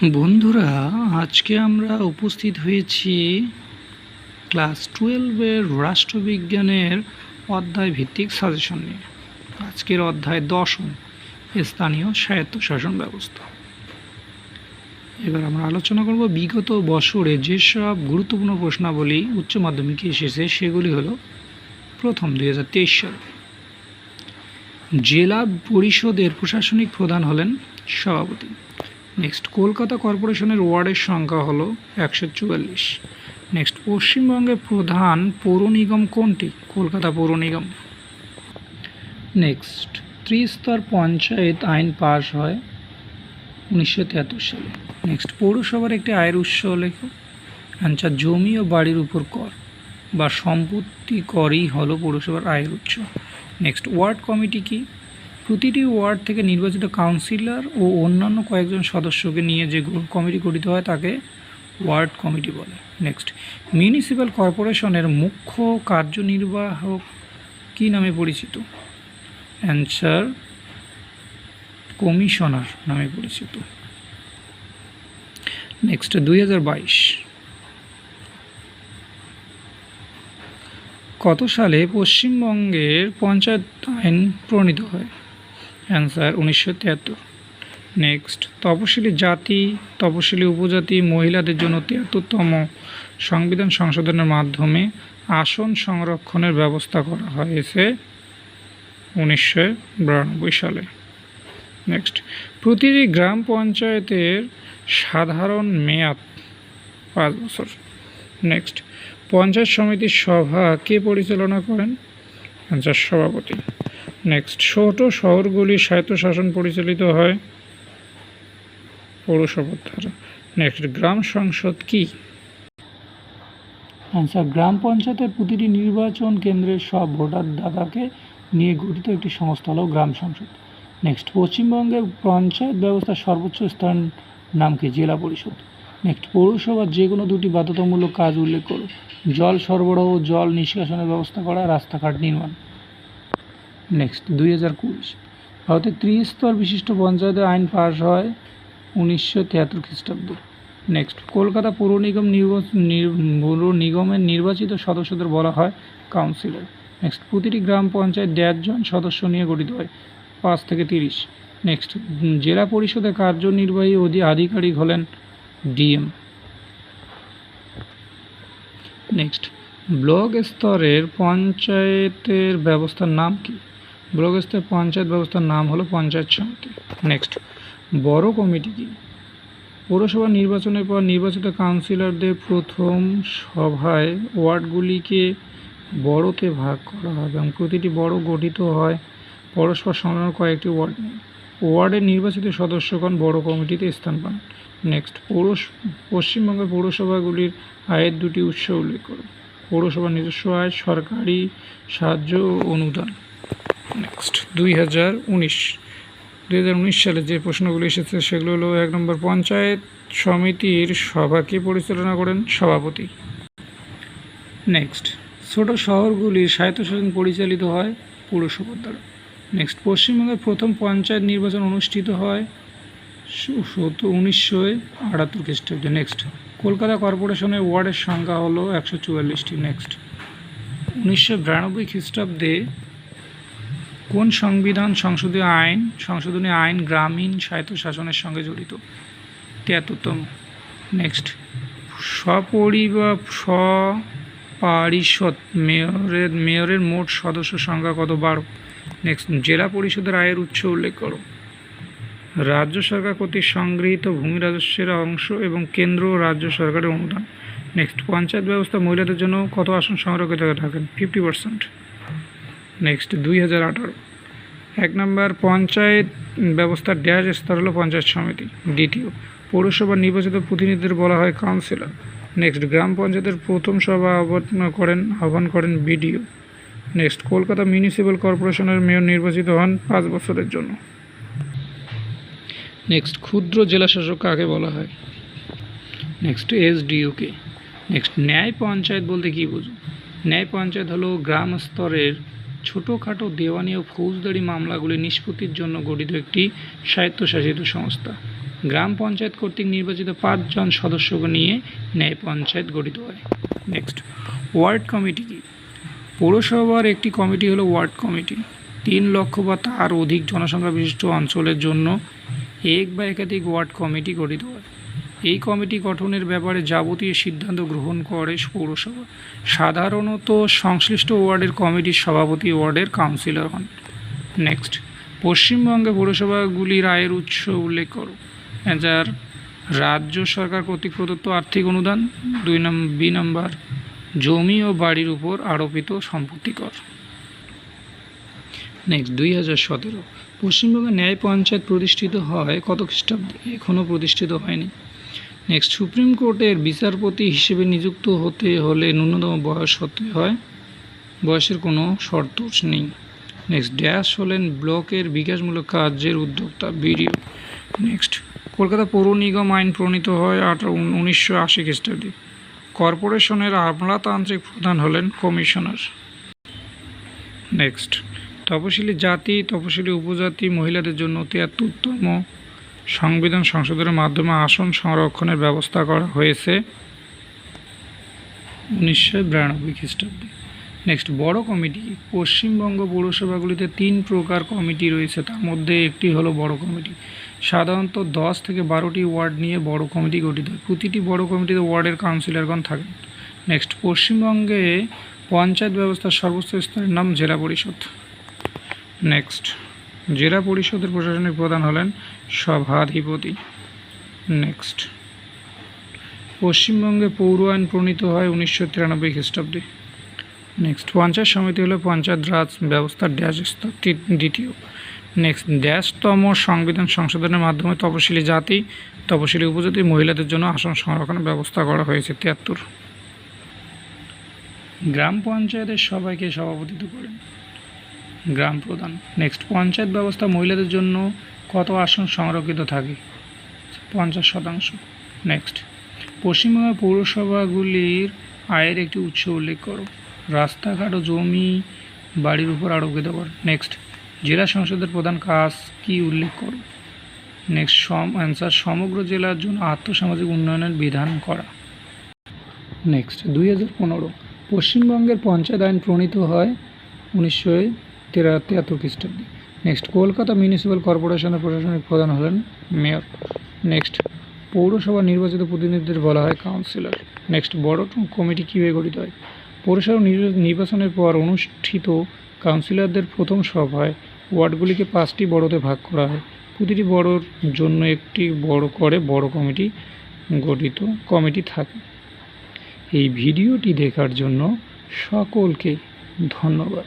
বন্ধুরা, আজকে আমরা উপস্থিত হয়েছি ক্লাস টুয়েলভের রাষ্ট্রবিজ্ঞানের অধ্যায় ভিত্তিক সাজেশন নিয়ে। আজকের অধ্যায় দশম, স্থানীয় স্বায়ত্তশাসন ব্যবস্থা। এবার আমরা আলোচনা করব বিগত বছরে যেসব গুরুত্বপূর্ণ প্রশ্নাবলী উচ্চ মাধ্যমিকে এসেছে, সেগুলি হলো প্রথম, দুই হাজার তেইশ সাল। জেলা পরিষদের প্রশাসনিক প্রধান হলেন সভাপতি। নেক্সট কলকাতা কর্পোরেশনের ওয়ার্ডের সংখ্যা হলো একশো চুয়াল্লিশ। নেক্সট পশ্চিমবঙ্গের প্রধান পৌর নিগম কোনটি? কলকাতা পৌর নিগম। নেক্সট ত্রিস্তর পঞ্চায়েত আইন পাশ হয় উনিশশো তিয়াত্তর সালে। নেক্সট পৌরসভার একটি আয়ের উৎস লেখো। অ্যান্সার জমি ও বাড়ির উপর কর বা সম্পত্তি করই হলো পৌরসভার আয়ের উৎস। নেক্সট ওয়ার্ড কমিটি কি? প্রতিটি ওয়ার্ড থেকে নির্বাচিত কাউন্সিলর ও অন্যান্য কয়েকজন সদস্যকে নিয়ে যে কমিটি গঠিত হয় তাকে ওয়ার্ড কমিটি বলে। নেক্সট। মিউনিসিপ্যাল কর্পোরেশনের মুখ্য কার্যনির্বাহক কী নামে পরিচিত? অ্যান্সার কমিশনার নামে পরিচিত। নেক্সট, দুই হাজার বাইশ। কত সালে পশ্চিমবঙ্গের পঞ্চায়েত আইন প্রণীত হয়? অ্যান্সার উনিশশো তিয়াত্তর নেক্সট, তপশিলি জাতি, তপশিলি উপজাতি, মহিলাদের জন্য তিয়াত্তরতম সংবিধান সংশোধনের মাধ্যমে আসন সংরক্ষণের ব্যবস্থা করা হয়েছে উনিশশো বিরানব্বই সালে। নেক্সট, প্রতিটি গ্রাম পঞ্চায়েতের সাধারণ মেয়াদ পাঁচ বছর। নেক্সট, পঞ্চায়েত সমিতির সভা কে পরিচালনা করেন? পঞ্চায়েত সভাপতি। নেক্সট ছোট শহরগুলি স্বায়ত্তশাসন পরিচালিত হয় পৌরসভার। দ্বারা নেক্সট গ্রাম সংসদ কি? আচ্ছা গ্রাম পঞ্চায়েতের প্রতিটি নির্বাচন কেন্দ্রের সব ভোটার দাতাকে নিয়ে গঠিত একটি সংস্থা হলো গ্রাম সংসদ। নেক্সট পশ্চিমবঙ্গে পঞ্চায়েত ব্যবস্থার সর্বোচ্চ স্থান নাম কি? জেলা পরিষদ। নেক্সট পৌরসভার যে কোনো দুটি বাধ্যতামূলক কাজ উল্লেখ করো। জল সরবরাহ, জল নিষ্কাশনের ব্যবস্থা করা, রাস্তাঘাট নির্মাণ। নেক্সট দুই হাজার কুড়ি। ভারতে ত্রিস্তর বিশিষ্ট পঞ্চায়েতের আইন পাশ হয় উনিশশো তিয়াত্তর খ্রিস্টাব্দে। নেক্সট কলকাতা পৌর নিগম পৌর নিগমের নির্বাচিত সদস্যদের বলা হয় কাউন্সিলর। নেক্সট প্রতিটি গ্রাম পঞ্চায়েত দেড়জন সদস্য নিয়ে গঠিত হয়, পাঁচ থেকে তিরিশ। নেক্সট জেলা পরিষদের কার্যনির্বাহী অধি, আধিকারিক হলেন ডিএম। নেক্সট ব্লক স্তরের পঞ্চায়েতের ব্যবস্থার নাম কি? ব্লক স্তরের পঞ্চায়েত ব্যবস্থার নাম হলো পঞ্চায়েত সমিতি। নেক্সট বড় কমিটি কি? পৌরসভা নির্বাচনের পর নির্বাচিত কাউন্সিলরদের প্রথম সভায় ওয়ার্ডগুলিকে বড়তে ভাগ করা হয় এবং প্রতিটি বড় গঠিত হয় পরস্পর সংলগ্ন কয়েকটি ওয়ার্ড ওয়ার্ডের নির্বাচিত সদস্যগণ বড় কমিটিতে স্থান পান। নেক্সট পৌরস, পশ্চিমবঙ্গের পৌরসভাগুলির আয়ের দুটি উৎস উল্লেখ করো। পৌরসভার নিজস্ব আয়, সরকারি সাহায্য ও অনুদান। নেক্সট দুই হাজার উনিশ। দুই হাজার উনিশ সালে যে প্রশ্নগুলি এসেছে, সেগুলো হলো এক নম্বর পঞ্চায়েত সমিতির সভাকে পরিচালনা করেন? সভাপতি। নেক্সট ছোট শহরগুলির স্বায়ত্তশাসন পরিচালিত হয় পৌরসভার দ্বারা নেক্সট পশ্চিমবঙ্গের প্রথম পঞ্চায়েত নির্বাচন অনুষ্ঠিত হয় উনিশশো আটাত্তর খ্রিস্টাব্দে। নেক্সট কলকাতা কর্পোরেশনের ওয়ার্ডের সংখ্যা হলো একশো চুয়াল্লিশটি। নেক্সট উনিশশো বিরানব্বই খ্রিস্টাব্দে কোন সংবিধান সংশোধনী আইন সংশোধনী আইন গ্রামীণ স্বায়ত্তশাসনের সঙ্গে জড়িত? তিয়াত্তরতম। নেক্সট সপরিবার স্বপারিষদ মেয়রের মেয়রের মোট সদস্য সংখ্যা কত? বারো। নেক্সট জেলা পরিষদের আয়ের উৎস উল্লেখ করো। রাজ্য সরকার কর্তৃক সংগৃহীত ভূমি রাজস্বের অংশ এবং কেন্দ্র ও রাজ্য সরকারের অনুদান। নেক্সট পঞ্চায়েত ব্যবস্থা মহিলাদের জন্য কত আসন সংরক্ষিত থাকেন। ফিফটি পার্সেন্ট নেক্সট, দুই হাজার আঠারো। এক নম্বর, পঞ্চায়েত ব্যবস্থার ড্যাশ স্তর হলো পঞ্চায়েত সমিতি, দ্বিতীয় পৌরসভার নির্বাচিত প্রতিনিধিদের বলা হয় কাউন্সিলর। নেক্সট, গ্রাম পঞ্চায়েতের প্রথম সভা আহ্বান করেন আহ্বান করেন বিডিও। নেক্সট, কলকাতা মিউনিসিপ্যাল কর্পোরেশনের মেয়র নির্বাচিত হন পাঁচ বছরের জন্য। নেক্সট, ক্ষুদ্র জেলাশাসক কাকে বলা হয়? নেক্সট, এসডিওকে। নেক্সট, ন্যায় পঞ্চায়েত বলতে কী বুঝো? ন্যায় পঞ্চায়েত হলো গ্রাম স্তরের ছোটোখাটো দেওয়ানি ও ফৌজদারি মামলাগুলি নিষ্পত্তির জন্য গঠিত একটি স্বায়ত্তশাসিত সংস্থা। গ্রাম পঞ্চায়েত কর্তৃক নির্বাচিত পাঁচজন সদস্যকে নিয়ে ন্যায় পঞ্চায়েত গঠিত হয়। নেক্সট ওয়ার্ড কমিটি কি? পৌরসভার একটি কমিটি হলো ওয়ার্ড কমিটি। তিন লক্ষ বা তার অধিক জনসংখ্যা বিশিষ্ট অঞ্চলের জন্য এক বা একাধিক ওয়ার্ড কমিটি গঠিত হয়। এই কমিটি গঠনের ব্যাপারে যাবতীয় সিদ্ধান্ত গ্রহণ করে পৌরসভা। সাধারণত সংশ্লিষ্ট ওয়ার্ডের কমিটির সভাপতি ওয়ার্ডের কাউন্সিলর হন। নেক্সট, পশ্চিমবঙ্গে পৌরসভাগুলির আয়ের উৎস উল্লেখ করো। অ্যান্সার রাজ্য সরকার কর্তৃক প্রদত্ত আর্থিক অনুদান। দুই নম্বর বি নম্বর, জমি ও বাড়ির উপর আরোপিত সম্পত্তি কর। নেক্সট, দুই হাজার সতেরো, পশ্চিমবঙ্গে ন্যায় পঞ্চায়েত প্রতিষ্ঠিত হয় কত খ্রিস্টাব্দে? এখনও প্রতিষ্ঠিত হয়নি। নেক্সট সুপ্রিম কোর্টের বিচারপতি হিসেবে নিযুক্ত হতে হলে ন্যূনতম বয়স হতে হয়। বয়সের কোনো শর্ত নেই। নেক্সট ড্যাশ হলেন ব্লকের বিকাশমূলক কাজের উদ্যোক্তা, বিডিও। নেক্সট কলকাতা পৌর নিগম আইন প্রণীত হয় আঠারো, উনিশশো আশি খ্রিস্টাব্দে। কর্পোরেশনের আমলাতান্ত্রিক প্রধান হলেন কমিশনার। নেক্সট তপশিলি জাতি, তপশিলি উপজাতি মহিলাদের জন্য তিয়াত্তরতম সংবিধান সংশোধনের মাধ্যমে আসন সংরক্ষণের ব্যবস্থা করা হয়েছে। উনিশশো বিরানব্বই খ্রিস্টাব্দে। নেক্সট বড় কমিটি, পশ্চিমবঙ্গ পৌরসভাগুলিতে তিন প্রকার কমিটি রয়েছে। তার মধ্যে একটি হলো বড় কমিটি। সাধারণত দশ থেকে বারোটি ওয়ার্ড নিয়ে বড় কমিটি গঠিত হয়। প্রতিটি বড় কমিটিতে ওয়ার্ডের কাউন্সিলরগণ থাকেন। নেক্সট পশ্চিমবঙ্গে পঞ্চায়েত ব্যবস্থার সর্বোচ্চ স্তরের নাম জেলা পরিষদ। নেক্সট জেলা পরিষদের প্রশাসনিক প্রধান হলেন সভাধিপতি। নেক্সট। পশ্চিমবঙ্গে পৌর আইন প্রণীত হয় উনিশশো তিরানব্বই খ্রিস্টাব্দে। নেক্সট। পঞ্চায়েত সমিতি হলো পঞ্চায়েত রাজ ব্যবস্থার ড্যাশ স্তর দ্বিতীয়। নেক্সট। ড্যাশতম সংবিধান সংশোধনের মাধ্যমে তপশিলি জাতি, তপশিলি উপজাতি মহিলাদের জন্য আসন সংরক্ষণের ব্যবস্থা করা হয়েছে তিয়াত্তর। গ্রাম পঞ্চায়েতের সবাইকে সভাপতিত্ব করেন। গ্রাম প্রধান। নেক্সট পঞ্চায়েত ব্যবস্থা মহিলাদের জন্য কত আসন সংরক্ষিত থাকে? পঞ্চাশ শতাংশ। নেক্সট পশ্চিমবঙ্গের পৌরসভাগুলির আয়ের একটি উৎস উল্লেখ করো। রাস্তাঘাট ও জমি বাড়ির উপর আরোপিত করো। নেক্সট জেলা সংসদের প্রধান কাজ কি উল্লেখ করো? নেক্সট সম অ্যান্সার সমগ্র জেলার জন্য আর্থসামাজিক উন্নয়নের বিধান করা। নেক্সট দুই হাজার পনেরো, পশ্চিমবঙ্গের পঞ্চায়েত আইন প্রণীত হয় উনিশশো তেরা তিয়াত্তর খ্রিস্টাব্দে। নেক্সট কলকাতা মিউনিসিপ্যাল কর্পোরেশনের প্রশাসনিক প্রধান হলেন মেয়র নেক্সট পৌরসভা নির্বাচিত প্রতিনিধিদের বলা হয় কাউন্সিলর নেক্সট বড় কমিটি কীভাবে গঠিত হয়? পৌরসভা নির্বাচনের পর অনুষ্ঠিত কাউন্সিলরদের প্রথম সভায় ওয়ার্ডগুলিকে পাঁচটি বড়তে ভাগ করা হয়। প্রতিটি বড়োর জন্য একটি বড় করে বড় কমিটি গঠিত কমিটি থাকে। এই ভিডিওটি দেখার জন্য সকলকে ধন্যবাদ।